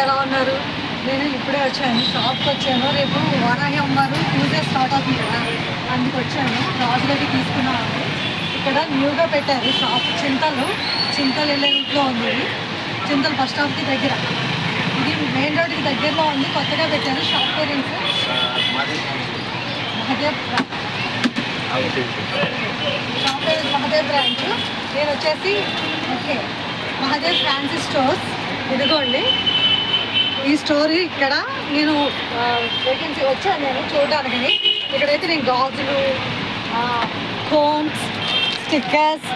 ఉన్నారు? నేను ఇప్పుడే వచ్చాను. షాప్కి వచ్చాను. రేపు వారాహి అమ్మారు పూజ స్టార్ట్ అవుతుంది కదా. అందుకు వచ్చాను. రాజులకి తీసుకున్నాను. ఇక్కడ న్యూగా పెట్టారు. షాప్ చింతలు. చింతలు వెళ్ళే రూట్లో ఉంది. చింతలు బస్ స్టాప్కి దగ్గర. ఇది మెయిన్ రోడ్కి దగ్గరలో ఉంది. కొత్తగా పెట్టారు. Shop parents Mahadev. షాప్ పేరు మహదేవ్ బ్రాంచ్ నేను వచ్చేసి ఓకే. Mahadev fancy stores. ఇదిగోండి. ఈ స్టోరీ ఇక్కడ నేను వేకెన్సీ వచ్చాను నేను చూడడానికి ఇక్కడైతే నేను గాజులు కోన్స్ స్టిక్కర్స్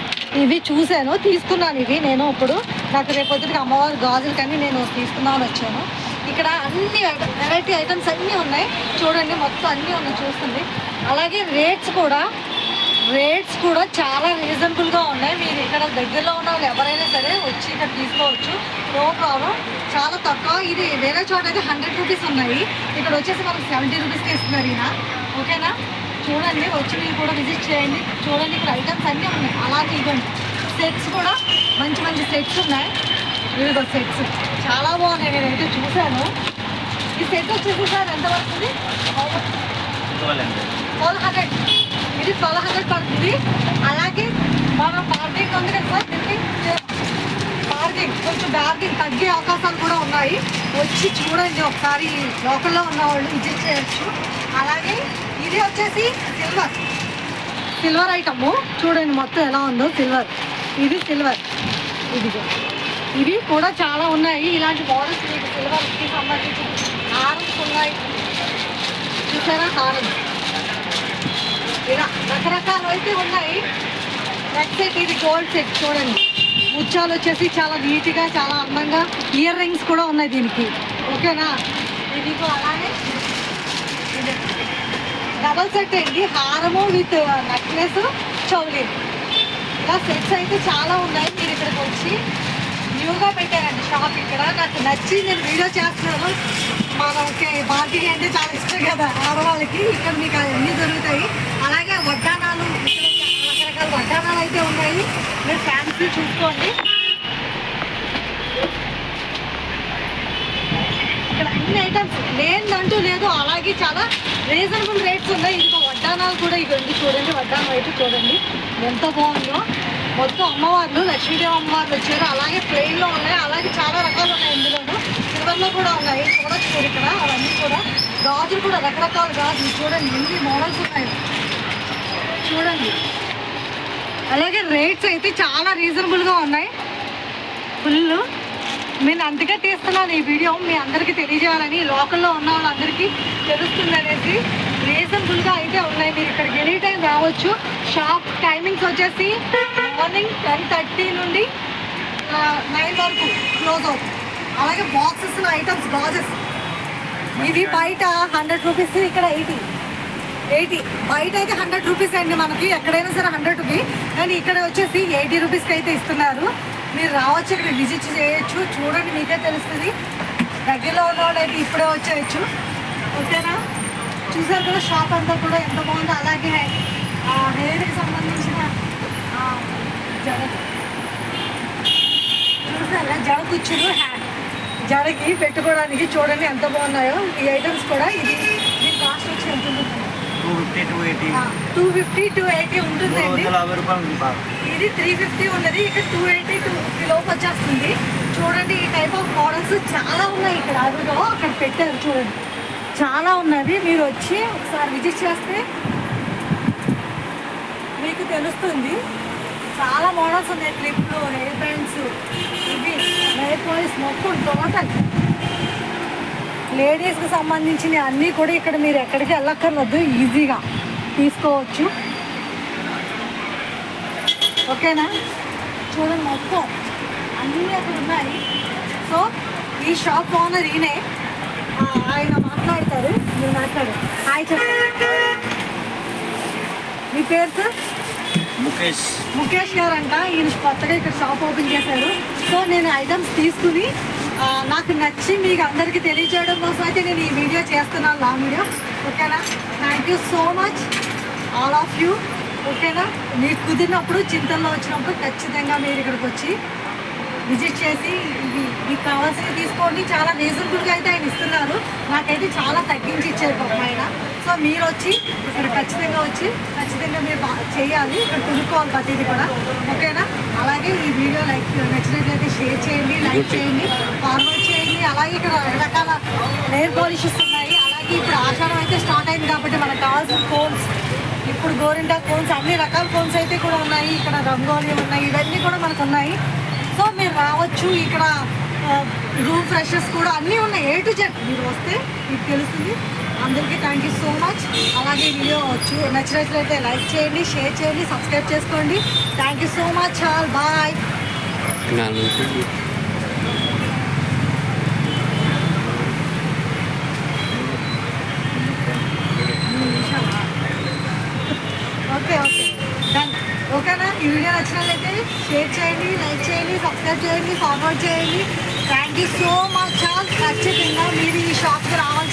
ఇవి చూశాను తీసుకున్నాను ఇవి నేను ఇప్పుడు. నాకు రేపొద్దుకి అమ్మవారి గాజులు కానీ నేను తీసుకుందామని వచ్చాను. ఇక్కడ అన్ని వెరైటీ ఐటమ్స్ అన్నీ ఉన్నాయి. చూడండి మొత్తం అన్నీ ఉన్నాయి చూస్తుంది. అలాగే రేట్స్ కూడా రేట్స్ కూడా చాలా రీజనబుల్గా ఉన్నాయి. మీరు ఇక్కడ దగ్గరలో ఉన్న వాళ్ళు ఎవరైనా సరే వచ్చి ఇక్కడ తీసుకోవచ్చు. నో ప్రాబ్లం చాలా తక్కువ. ఇది వేరే చోట అయితే హండ్రెడ్ రూపీస్ ఉన్నాయి. ఇక్కడ వచ్చేసి మనకు సెవెంటీ రూపీస్కి ఇస్తున్నారు ఈయన. ఓకేనా? చూడండి వచ్చి మీరు కూడా విజిట్ చేయండి. చూడండి ఇక్కడ ఐటమ్స్ అన్నీ ఉన్నాయి. అలాగే ఇవ్వండి సెట్స్ కూడా మంచి మంచి సెట్స్ ఉన్నాయి. ఇవిగో సెట్స్ చాలా బాగున్నాయి. నేనైతే చూశాను. ఈ సెట్ వచ్చేసి సార్ ఎంత పడుతుంది? Twelve hundred. ఇది ట్వెల్వ్ హండ్రెడ్ పడుతుంది అలాగే మనం పార్కింగ్ ఉంది కదా సార్? దీనికి పార్కింగ్ కొంచెం బార్గింగ్ తగ్గే అవకాశాలు కూడా ఉన్నాయి. వచ్చి చూడండి ఒకసారి లోకల్లో ఉన్న వాళ్ళు విజిట్ చేయొచ్చు. అలాగే ఇది వచ్చేసి సిల్వర్ సిల్వర్ ఐటమ్ చూడండి మొత్తం ఎలా ఉందో సిల్వర్ ఇది సిల్వర్ ఇది ఇవి కూడా చాలా ఉన్నాయి. ఇలాంటి మోడల్స్ మీకు సిల్వర్కి సంబంధించి హారన్స్ ఉన్నాయి. చూసారా? హారన్స్ ఇలా రకరకాలు అయితే ఉన్నాయి. నెక్స్ట్ సెట్ ఇది గోల్డ్ సెట్ చూడండి. ముత్యాలు వచ్చేసి చాలా నీట్గా చాలా అందంగా ఇయర్ రింగ్స్ కూడా ఉన్నాయి దీనికి. ఓకేనా? ఇది అలానే. ఇది డబల్ సెట్ అండి. హారము విత్ నెక్లెస్ చౌలి. ఇలా సెట్స్ అయితే చాలా ఉన్నాయి. మీరు ఇక్కడికి వచ్చి న్యూగా పెట్టారండి షాప్ ఇక్కడ. నాకు నచ్చి నేను వీడియో చేస్తున్నాను. మనకి పార్టీ అంటే చాలా ఇష్టం కదా ఆడవాళ్ళకి. ఇక్కడ మీకు అవన్నీ దొరుకుతాయి. అలాగే వడ్డానాలు రకరకాల వడ్డానాలు అయితే ఉన్నాయి. మీరు ఫ్యాన్సీ చూసుకోండి. ఇక్కడ అన్ని ఐటమ్స్ లేదంటూ లేదు. అలాగే చాలా రీజనబుల్ రేట్స్ ఉన్నాయి. ఇంకా వడ్డానాలు కూడా ఇవ్వండి. చూడండి వడ్డానం అయితే చూడండి. ఎంత బాగుందో. మొత్తం అమ్మవార్లు లక్ష్మీదేవి అమ్మవార్లు వచ్చారు. అలాగే ప్లెయిన్లో ఉన్నాయి. అలాగే చాలా రకాలు ఉన్నాయి ఇందులోను. సిల్వర్లో కూడా ఉన్నాయి. చూడొచ్చు ఇక్కడ. అవన్నీ కూడా. గాజులు కూడా రకరకాల గాజులు చూడండి ఎన్ని మోడల్స్ ఉన్నాయి. చూడండి. అలాగే రేట్స్ అయితే చాలా రీజనబుల్గా ఉన్నాయి. ఫుల్ నేను అందుకే తీస్తున్నాను ఈ వీడియో మీ అందరికీ తెలియజేయాలని లోకల్లో ఉన్న వాళ్ళందరికీ తెలుస్తుంది అనేసి రీజనబుల్గా అయితే ఉన్నాయి. మీరు ఇక్కడికి ఎనీ టైం రావచ్చు. షాప్ టైమింగ్స్ వచ్చేసి మార్నింగ్ టెన్ థర్టీ నుండి నైన్ వరకు క్లోజ్ అవుతుంది. అలాగే బాక్సెస్ ఐటమ్స్ గాజెస్ ఇవి బయట హండ్రెడ్ రూపీస్ ఇక్కడ ఎయిటీ ఎయిటీ. బయట అయితే హండ్రెడ్ రూపీస్ అండి మనకి. ఎక్కడైనా సరే హండ్రెడ్ ఉంది కానీ ఇక్కడ వచ్చేసి ఎయిటీ రూపీస్కి అయితే ఇస్తున్నారు. మీరు రావచ్చు ఇక్కడ విజిట్ చేయొచ్చు. చూడండి మీకే తెలుస్తుంది. దగ్గరలో ఉన్న అయితే ఇప్పుడే వచ్చేయచ్చు. ఓకేనా? చూసారు కదా షాప్ అంతా కూడా ఎంత బాగుందో. అలాగే హెయిర్కి సంబంధించిన జడ. చూసారా? జడ కుచ్చులు జడకి పెట్టుకోవడానికి చూడండి ఎంత బాగున్నాయో. ఈ ఐటమ్స్ కూడా ఇది దీని కాస్ట్ వచ్చి ఎంత ఉంటుంది two fifty two eighty two fifty two eighty ఉంటుందండి. వందల యాభై రూపాయలు ఉంది బాగా. ఇది త్రీ ఫిఫ్టీ ఉన్నది ఇక్కడ టూ ఎయిటీ టూ ఫిఫ్టీ లోపు వచ్చేస్తుంది. చూడండి ఈ టైప్ ఆఫ్ మోడల్స్ చాలా ఉన్నాయి ఇక్కడ. అదిగో అక్కడ పెట్టారు చూడండి. చాలా ఉన్నవి. మీరు వచ్చి ఒకసారి విజిట్ చేస్తే మీకు తెలుస్తుంది. చాలా మోడల్స్ ఉన్నాయి క్లిప్లు హెయిర్ బ్యాండ్స్ ఇవి హెయిర్ పాలిష్ మొత్తం టోటల్ లేడీస్కి సంబంధించిన అన్నీ కూడా ఇక్కడ మీరు ఎక్కడికి వెళ్ళక్కర్లేదు. ఈజీగా తీసుకోవచ్చు. ఓకేనా? చూడండి మొత్తం అన్నీ అక్కడ ఉన్నాయి. సో ఈ షాప్ ఓనర్ ఈయనే ఆయన మాట్లాడతారు. మీరు మాట్లాడు. హాయ్ చెప్పండి. మీ పేరు సార్ ముఖేష్. ముఖేష్ గారు అంట ఈయన కొత్తగా ఇక్కడ షాప్ ఓపెన్ చేశారు. సో నేను ఐటమ్స్ తీసుకుని నాకు నచ్చి మీకు అందరికీ తెలియజేయడం కోసం అయితే నేను ఈ వీడియో చేస్తున్నాను లాంగ్ వీడియో. ఓకేనా? Thank you so much all of you ఓకేనా? మీకు కుదిరినప్పుడు చింతల్లో వచ్చినప్పుడు ఖచ్చితంగా మీరు ఇక్కడికి వచ్చి విజిట్ చేసి ఇవి మీకు కావాల్సినవి తీసుకోండి. చాలా రీజనబుల్గా అయితే ఆయన ఇస్తున్నారు. నాకైతే చాలా తగ్గించి ఇచ్చారు పాప ఆయన. సో మీరు వచ్చి ఇక్కడ ఖచ్చితంగా వచ్చి ఖచ్చితంగా మీరు చేయాలి. ఇక్కడ కొనుక్కోవాలి ప్రతిదీ కూడా. ఓకేనా? అలాగే ఈ వీడియో లైక్ నచ్చినట్లయితే షేర్ చేయండి లైక్ చేయండి ఫార్వర్డ్ చేయండి. అలాగే ఇక్కడ రకరకాల నెయిల్ పాలిషెస్ ఉన్నాయి. అలాగే ఇప్పుడు ఆషాఢం అయితే స్టార్ట్ అయింది కాబట్టి మనకు కావాల్సిన కోన్స్ ఇప్పుడు గోరింటా కోన్స్ అన్ని రకాల కోన్స్ అయితే కూడా ఉన్నాయి. ఇక్కడ రంగోలీ ఉన్నాయి. ఇవన్నీ కూడా మనకు ఉన్నాయి. సో మీరు రావచ్చు. ఇక్కడ రూమ్ ఫ్రెషెస్ కూడా అన్నీ ఉన్నాయి. ఏ టు జెడ్ మీరు వస్తే మీకు తెలుస్తుంది. అందరికీ థ్యాంక్ యూ సో మచ్ అలాగే వీడియో చూ నచ్చినట్లయితే లైక్ చేయండి షేర్ చేయండి సబ్స్క్రైబ్ చేసుకోండి. Thank you so much all bye okay okay done ఓకేనా ఈ వీడియో నచ్చినట్లయితే షేర్ చేయండి లైక్ చేయండి సబ్స్క్రైబ్ చేయండి ఫార్వర్డ్ చేయండి. Thank you so much all ఖచ్చితంగా మీరు ఈ షాప్కి రావాలి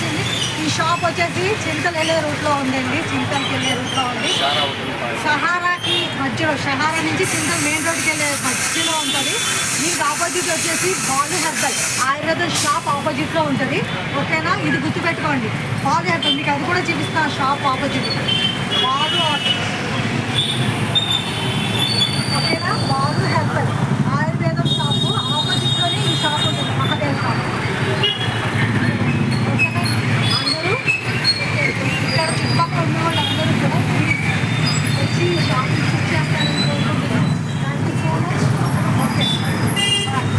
షాప్ వచ్చేసి చింతలు వెళ్ళే రూట్లో ఉందండి. చింతలకి వెళ్ళే రూట్లో ఉంది. సహారాకి మధ్యలో సహారా నుంచి చింతలు మెయిన్ రోడ్కి వెళ్ళే మధ్యలో ఉంటుంది. మీకు ఆపోజిట్ వచ్చేసి బాలు హెర్బల్ ఆయుర్వేద షాప్ ఆపోజిట్లో ఉంటుంది. ఓకేనా? ఇది గుర్తుపెట్టుకోండి. బాలు హెర్బల్ మీకు అది కూడా చూపిస్తున్నా షాప్ ఆపోజిట్ బాలు ఓకేనా బాలు హెర్బల్ ఆయుర్వేదం షాపు ఆపోజిట్లోనే ఈ షాప్ ఉంటుంది మహాదేవ్ షాప్ ఓకేనా అందరూ ఇక్కడ చుట్టుపక్కల ఉన్న వాళ్ళందరూ కూడా ప్లీజ్ వచ్చి ఈ షాప్ విజిట్ చేస్తారని కోరుకుంటున్నాను thank you so much okay bye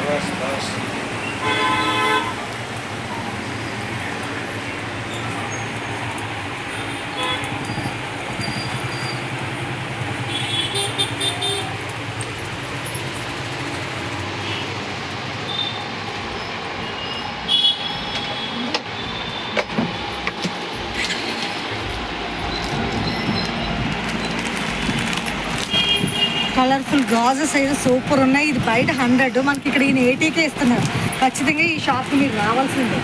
Bas, bas. Colourful గాజెస్ అయితే సూపర్ ఉన్నాయి. ఇది బయట హండ్రెడ్. మనకి ఇక్కడ ఈయన ఏటీకే ఇస్తున్నారు. ఖచ్చితంగా ఈ షాప్కి మీరు రావాల్సిందే.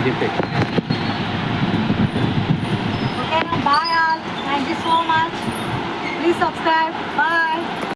Jipik. Okay, bye all. Thank you so much. Please subscribe. Bye.